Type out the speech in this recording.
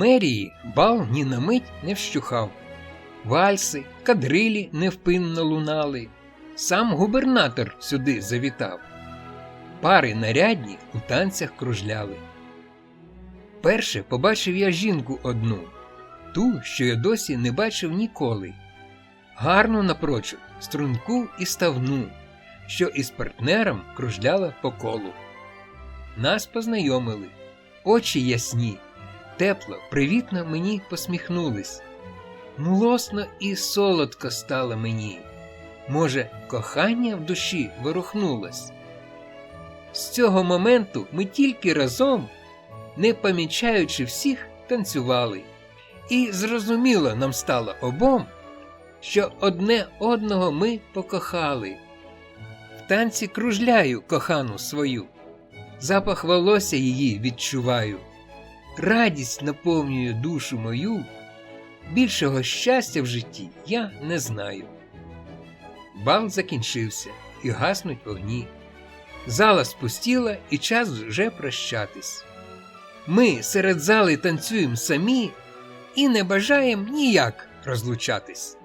Мерії бал ні на мить не вщухав. Вальси, кадрилі невпинно лунали. Сам губернатор сюди завітав. Пари нарядні у танцях кружляли. Перше побачив я жінку одну, ту, що я досі не бачив ніколи. Гарну напрочуд, струнку і ставну, що із партнером кружляла по колу. Нас познайомили, очі ясні, тепло, привітно мені посміхнулись. Млосно і солодко стало мені. Може, кохання в душі ворухнулось. З цього моменту ми тільки разом, не помічаючи всіх, танцювали, і зрозуміло нам стало обом, що одне одного ми покохали. В танці кружляю кохану свою, запах волосся її відчуваю, радість наповнює душу мою, більшого щастя в житті я не знаю. Бал закінчився і гаснуть вогні. Зала спустіла і час вже прощатись. Ми серед зали танцюємо самі і не бажаємо ніяк розлучатись.